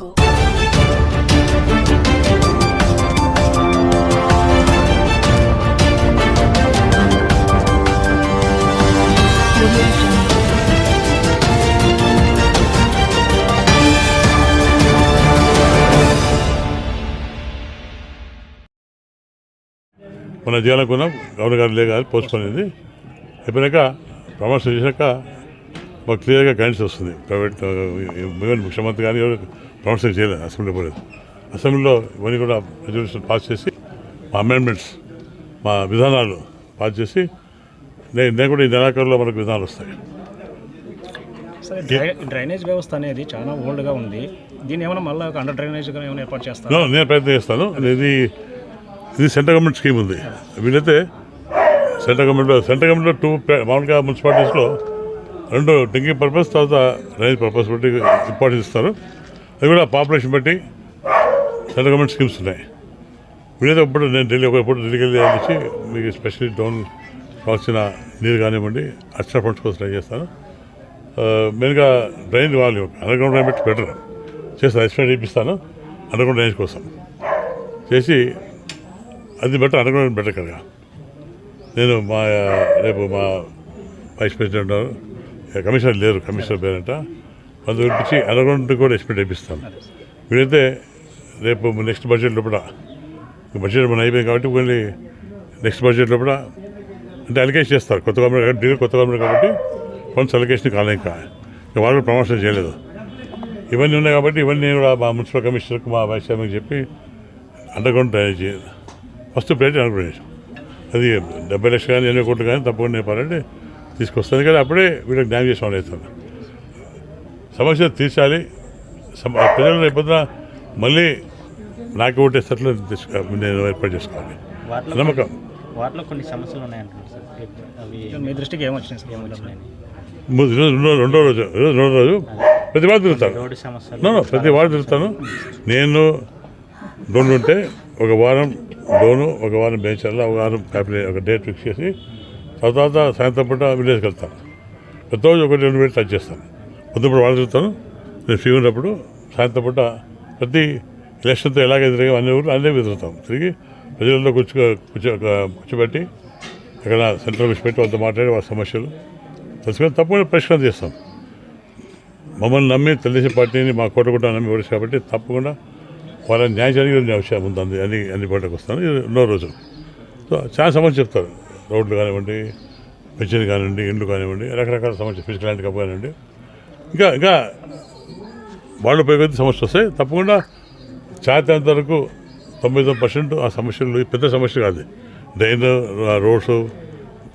jungle. Audio jungle. మన చేయాలనుకున్నాం governor గారు లేక పోస్ట్ పోయింది అయిపోయినాక ప్రమోషన్ చేశాక మాకు క్లియర్గా గైడెన్స్ వస్తుంది ప్రైవేట్ ముఖ్యమంత్రి కానీ ప్రమోషన్ చేయలేదు అసెంబ్లీ పోలేదు. అసెంబ్లీలో ఇవన్నీ కూడా రెజల్యూషన్ పాస్ చేసి మా అమెండ్మెంట్స్ మా విధానాలు పాస్ చేసి నేను నేను కూడా ఈ నెలాఖరులో మనకు విధానాలు వస్తాయి. డ్రైనేజ్ వ్యవస్థ అనేది చాలా ఓల్డ్గా ఉంది. దీన్ని ఏమైనా మళ్ళీ అండర్ డ్రైనేజ్గా ఏమైనా ఏర్పాటు చేస్తారు? No, నేను ప్రయత్నం చేస్తాను. ఇది ఇది సెంట్రల్ గవర్నమెంట్ స్కీమ్ ఉంది. వీలైతే సెంట్రల్ గవర్నమెంట్లో సెంట్రల్ గవర్నమెంట్లో టూ మామూలుగా మున్సిపాలిటీస్లో రెండు డ్రింకింగ్ పర్పస్ తర్వాత రైజ్ పర్పస్ బట్టి ఇంపార్టెన్స్ ఇస్తారు. అది కూడా పాపులేషన్ బట్టి సెంట్రల్ గవర్నమెంట్ స్కీమ్స్ ఉన్నాయి. వీలైతే ఇప్పుడు నేను ఢిల్లీ ఒకప్పుడు ఢిల్లీకి వెళ్ళి వచ్చి మీకు స్పెషల్లీ డౌన్ కావాల్సిన నీరు కానివ్వండి అక్షర ఫండ్స్ కోసం ట్రై చేస్తాను. మెయిన్గా డ్రైన్ వాళ్ళు అండర్గ్రౌండ్ డ్రైన్ పెట్టి బెటర్ చేస్తాను ఎక్స్పెక్ట్ చేపిస్తాను అండర్గ్రౌండ్ డ్రైనేజ్ కోసం. చేసి అది బెటర్ అండర్గ్రౌండ్ బెటర్ కదా నేను మా రేపు మా వైస్ ప్రెసిడెంట్ కమిషనర్ లేరు కమిషనర్ పేరంట. అందుకు పిలిపించి అండర్ కూడా ఎస్టిమేట్ చేపిస్తాను వీలైతే రేపు నెక్స్ట్ బడ్జెట్ లోపల బడ్జెట్ మన అయిపోయింది కాబట్టి మళ్ళీ నెక్స్ట్ బడ్జెట్ లోపల అంటే అలికేషన్ చేస్తారు. కొత్త గవర్నమెంట్ కాబట్టి కొత్త గవర్నమెంట్ కాబట్టి ఫండ్స్ అలికేషన్ కాలే ఇంకా. వాళ్ళు కూడా ప్రమోషన్ చేయలేదు. ఇవన్నీ ఉన్నాయి కాబట్టి ఇవన్నీ నేను కూడా మా మున్సిపల్ కమిషనర్కి మా వైస్ చైర్మన్కి చెప్పి underground drainage first plate under అది డెబ్బై లక్షలు కానీ ఎనభై కోట్లు కానీ తప్పకుండా నేపాలంటే తీసుకొస్తాను. కానీ అప్పుడే వీళ్ళకి న్యాయం చేసిన వాళ్ళు అవుతాను సమస్య తీర్చాలి. సమ- ప్రజలు రేపొద్దున మళ్ళీ నాకు ఓటేస్తట్లు తీసుకు నేను ఏర్పాటు చేసుకోవాలి. నమ్మకం. వాటిలో కొన్ని సమస్యలు ఉన్నాయంటున్నారు మీ దృష్టికి ఏమొచ్చినాయి? రెండో రెండో రోజు ఈరోజు రెండో రోజు ప్రతి వాడు తిరుగుతాను. రోడ్డు సమస్యలు నో, నో, ప్రతి వాడు తిరుగుతాను. నేను డోన్ ఉంటే ఒక వారం డోను ఒక వారం బెంచర్లో ఒక వారం ప్యాపిలే ఒక డేట్ ఫిక్స్ చేసి తర్వాత సాయంత్రం పూట విలేజ్కి వెళ్తాను. ప్రతిరోజు ఒకటి రెండు వేలు టచ్ చేస్తాను. పొద్దుప్పుడు వాళ్ళు తిరుగుతాను నేను ఫ్రీ ఉన్నప్పుడు సాయంత్రం పూట ప్రతి ఎలక్షన్తో ఎలాగ తిరిగి అన్ని ఊరు అన్నీ తిరుగుతాం తిరిగి ప్రజల్లో కూర్చో కూర్చో కూర్చోబెట్టి అక్కడ సెంటర్ కూర్చోబెట్టి పెట్టి వాళ్ళతో మాట్లాడి వాళ్ళ సమస్యలు తెలుసుకొని తప్పకుండా పరిష్కారం చేస్తాం. మమ్మల్ని నమ్మి తెలుగుదేశం పార్టీని మా కోటకుండా నమ్మి ఓడిసి కాబట్టి తప్పకుండా వాళ్ళ న్యాయం జరిగే అవసరం ఉంది. అన్ని అన్ని పాటకు వస్తాను. ఎన్నో రోజులు. సో చాలా సమస్యలు చెప్తారు. రోడ్లు కానివ్వండి పెన్షన్ కానివ్వండి ఇండ్లు కానివ్వండి రకరకాల సమస్యలు ఫిజికల్ హ్యాండ్ కానివ్వండి. ఇంకా ఇంకా వాళ్ళు ఉపయోగించి సమస్యలు వస్తాయి తప్పకుండా చాతంత వరకు తొంభై తొమ్మిది పర్సెంట్ ఆ సమస్యలు పెద్ద సమస్య కాదు. డ్రైన్ రోడ్స్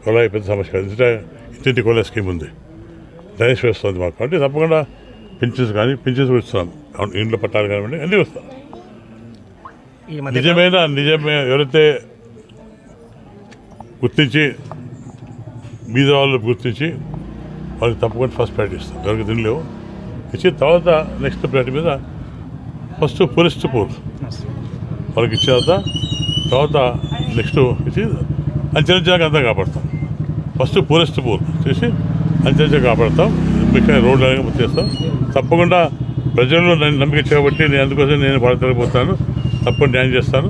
కొలాయి పెద్ద సమస్య కాదు. ఇంటి ఇంటింటి కొలాయి స్కీమ్ ఉంది. డ్రైనేజ్ ఉంది మాకు. అంటే తప్పకుండా పింఛన్స్ కానీ పింఛన్స్ కూడా ఇస్తున్నాం. ఇండ్ల పట్టాలు కానివ్వండి అన్నీ వస్తాం నిజమైన నిజమే ఎవరైతే గుర్తించి మీద వాళ్ళు గుర్తించి వాళ్ళకి తప్పకుండా ఫస్ట్ ప్రయారిటీ ఇస్తాం. ఎవరికి తినలేవు. ఇచ్చి తర్వాత నెక్స్ట్ ప్రయారిటీ మీద ఫస్ట్ పూరెస్ట్ పూర్ వాళ్ళకి ఇచ్చిన తర్వాత తర్వాత నెక్స్ట్ ఇచ్చి అంచెలంచెలుగా అంతా కాపాడతాం. ఫస్ట్ పూరెస్ట్ పూర్ చేసి అంచెలంచెలుగా కాపాడతాం. ముఖ్యంగా రోడ్లు అనేవి చేస్తాం. తప్పకుండా ప్రజల్లో నన్ను నమ్మిక చేపట్టి నేను అందుకోసం నేను పడతలేకపోతాను తప్పకుండా న్యాయం చేస్తాను.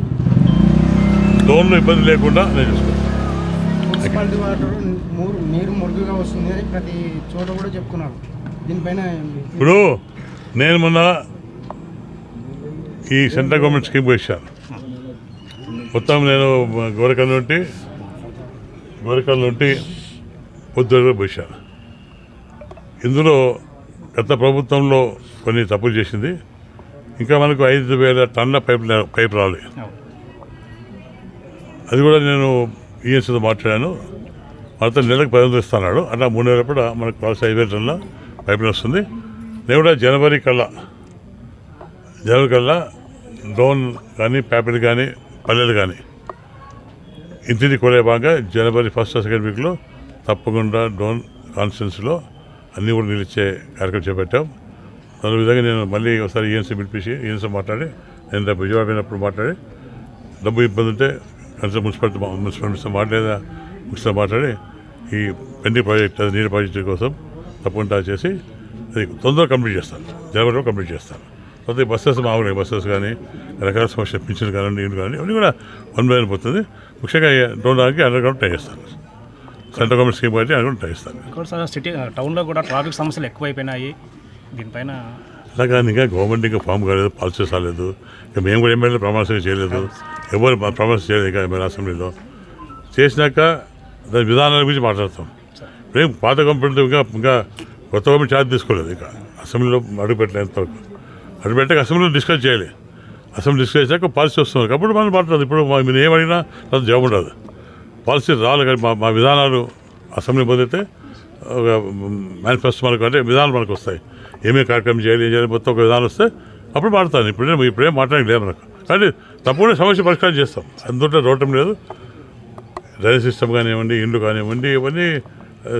లోన్లు ఇబ్బంది లేకుండా నేను మున్సిపాలిటీ వాటర్ మూరు నీరు మురుగుగా వస్తుంది అని ప్రతి చోట కూడా చెప్పుకున్నారు. దీనిపైన ఇప్పుడు నేను మొన్న ఈ సెంట్రల్ గవర్నమెంట్ స్కీమ్ వచ్చాను మొత్తం నేను గోరకల్ నుండి గోరకల్ నుండి పొద్దుగా పోసాను ఇందులో గత ప్రభుత్వంలో కొన్ని తప్పులు చేసింది. ఇంకా మనకు ఐదు వేల టన్నుల పైప్ పైప్ రావాలి అది కూడా నేను ఈఎన్సీతో మాట్లాడాను. అతను నెలకు పదిహేను ఇస్తున్నాడు అట్లా మూడు నెలల కూడా మనకు కావాల్సిన ఐదు వేల పైపులు వస్తుంది. నేను కూడా జనవరి కల్లా జనవరి కల్లా డ్రోన్ కానీ ప్యాపిల్ కానీ పల్లెలు కానీ ఇంటిని కొలే భాగంగా జనవరి ఫస్ట్ సెకండ్ వీక్లో తప్పకుండా డ్రోన్ కాన్ఫరెన్స్లో అన్నీ కూడా నిలిచే కార్యక్రమం చేపట్టాం. దాని విధంగా నేను మళ్ళీ ఒకసారి ఈఎన్సీ పిలిపించి ఈఎన్సీ మాట్లాడి నేను రేపు విజయవాడ మాట్లాడి డబ్బు ఇబ్బంది ఉంటే కనీసం మున్సిపాలిటీ మున్సిపల్ మినిస్టర్ మాట్లాడేదా ముఖ్యంగా మాట్లాడి ఈ పెండింగ్ ప్రాజెక్ట్ అది నీరు ప్రాజెక్టు కోసం తప్పకుండా చేసి అది తొందరగా కంప్లీట్ చేస్తాను జనవరిలో కంప్లీట్ చేస్తాను తర్వాత బస్సెస్ మామూలుగా బస్సెస్ కానీ రకరకాల సమస్య పింఛన్ కానీ ఇంటి కానీ అన్నీ కూడా వన్ బై వన్ పోతుంది. ముఖ్యంగా డోనాకి అండర్ గ్రౌండ్ ట్రై చేస్తాను సెంట్రల్ గవర్నమెంట్ స్కీమ్ కాబట్టి అండర్ గ్రౌండ్ ట్రై చేస్తాను సిటీ టౌన్లో కూడా ట్రాఫిక్ సమస్యలు ఎక్కువైపోయినాయి. దీనిపైన అలాగా ఇంకా గవర్నమెంట్ ఇంకా ఫామ్ కాలేదు పాలసీస్ రాలేదు ఇంకా మేము కూడా ఎమ్మెల్యే ప్రమాణం చేయలేదు. ఎవరు ప్రమాణం చేయలేదు ఇంకా ఎమ్మెల్యే అసెంబ్లీలో. చేసినాక దాని విధానాల గురించి మాట్లాడతాం. మేము పాత గవర్నమెంట్ ఇంకా ఇంకా కొత్త గవర్నమెంట్ ఛార్జ్ తీసుకోలేదు ఇంకా. అసెంబ్లీలో అడుగుపెట్టలేదు వరకు. అసెంబ్లీలో డిస్కస్ చేయాలి. అసెంబ్లీ డిస్కస్ చేశాక పాలసీ వస్తున్నారు అప్పుడు మనం మాట్లాడదు. ఇప్పుడు మా- మీరు ఏమడిగినా అది జవాబు ఉండదు. పాలసీ రావాలి కానీ మా మా విధానాలు అసెంబ్లీ పొందితే ఒక మేనిఫెస్టో మనకు అంటే విధానాలు మనకు వస్తాయి. ఏమేమి కార్యక్రమం చేయాలి ఏం చేయాలి మొత్తం ఒక విధానం వస్తే అప్పుడు మాట్లాడతాను. ఇప్పుడే ఇప్పుడేం మాట్లాడలేదు లేదు కానీ తప్పకుండా సమస్య పరిష్కారం చేస్తాం. అందులో రోటం లేదు డ్రైనేజ్ సిస్టమ్ కానివ్వండి ఇండ్లు కానివ్వండి ఇవన్నీ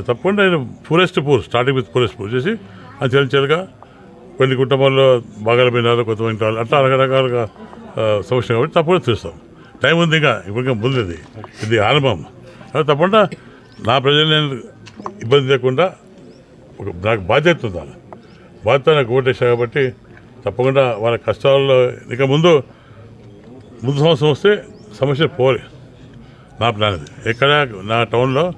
తప్పకుండా నేను poorest poor starting with poorest poor చేసి అది చెల్లించాలిగా కొన్ని కుటుంబాల్లో బాగా పోయినారు కొంతమంది వాళ్ళు అట్లా రకరకాలుగా సమస్య కాబట్టి తప్పకుండా చూస్తాం టైం ఉంది ఇంకా ఇప్పుడు ముందు ఇది ఇది ఆరంభం. కాబట్టి తప్పకుండా నా ప్రజలు నేను ఇబ్బంది లేకుండా ఒక నాకు బాధ్యత ఉండాలి. బాధ్యత నాకు ఓటేసా కాబట్టి తప్పకుండా వాళ్ళ కష్టాల్లో ఇక ముందు ముందు సంవత్సరం వస్తే సమస్య పోలే. నా ప్లాన్ అది. ఎక్కడ నా టౌన్లో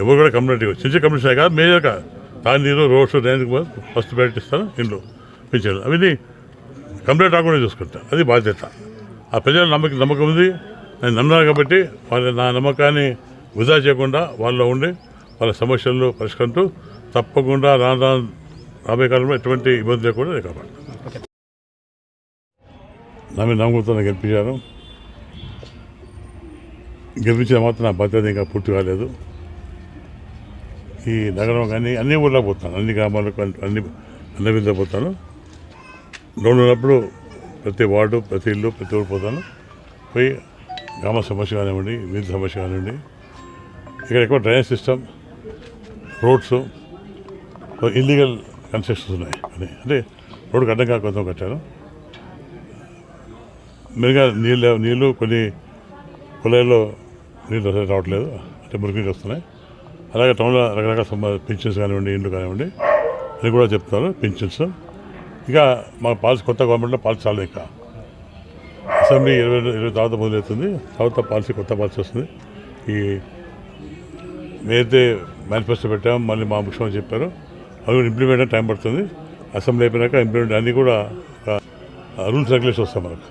ఎవరు కూడా కమ్యూనిటీ చిన్న చిన్న కమ్యూనిటీ కాదు మేజర్గా తాండీరు రోడ్స్ నేను ఫస్ట్ ప్రయారిటీ ఇస్తాను ఇండ్లు పెంచాను అవి కంప్లీట్ రాకుండా చూసుకుంటా. అది బాధ్యత. ఆ ప్రజల నమ్మకం నమ్మకం ఉంది. నేను నమ్మినాను కాబట్టి వాళ్ళ నా నమ్మకాన్ని వృధా చేయకుండా వాళ్ళలో ఉండి వాళ్ళ సమస్యలు పరిష్కరిస్తూ తప్పకుండా రాను రాను రాబోయే కాలంలో ఎటువంటి ఇబ్బంది లేకుండా నేను కాపాడు నా మీద నమ్మకంతో నాకు గెలిపించాను గెలిపించిన మాత్రం నా బాధ్యత ఇంకా పూర్తి కాలేదు. ఈ నగరం కానీ అన్ని ఊళ్ళో పోతాను. అన్ని గ్రామాలకు అన్ని- అన్ని అన్ని విధంగా పోతాను. లోన్ ఉన్నప్పుడు ప్రతి వార్డు ప్రతి ఇల్లు ప్రతి ఊరు పోతాను. పోయి గ్రామ సమస్య కానివ్వండి వీధి సమస్య కానివ్వండి. ఇక్కడ ఎక్కువ drainage system roads illegal constructions ఉన్నాయి. అని. అంటే రోడ్డుకు అడ్డంగా కొంచెం కట్టాను. మెరుగా నీళ్ళు నీళ్ళు కొన్ని కుళాయిలో నీళ్ళు రావట్లేదు. అంటే మురికి నీళ్ళు వస్తున్నాయి. అలాగే టౌన్లో రకరకాల పెన్షన్స్ కానివ్వండి ఇండ్లు కానివ్వండి అని కూడా చెప్తాను పెన్షన్స్ ఇంకా మా పాలసీ కొత్త గవర్నమెంట్లో పాలసీ చాలా ఇంకా. అసెంబ్లీ ఇరవై ఇరవై తర్వాత మొదలవుతుంది. తర్వాత పాలసీ కొత్త పాలసీ వస్తుంది. ఈ మేమైతే మేనిఫెస్టో పెట్టాము మళ్ళీ మా ముఖ్యమంత్రి చెప్పారు. అవి కూడా ఇంప్లిమెంట్ టైం పడుతుంది. అసెంబ్లీ అయిపోయినాక ఇంప్లిమెంట్ అన్నీ కూడా రూల్స్ రెగ్యులేషన్ వస్తాయి మనకు.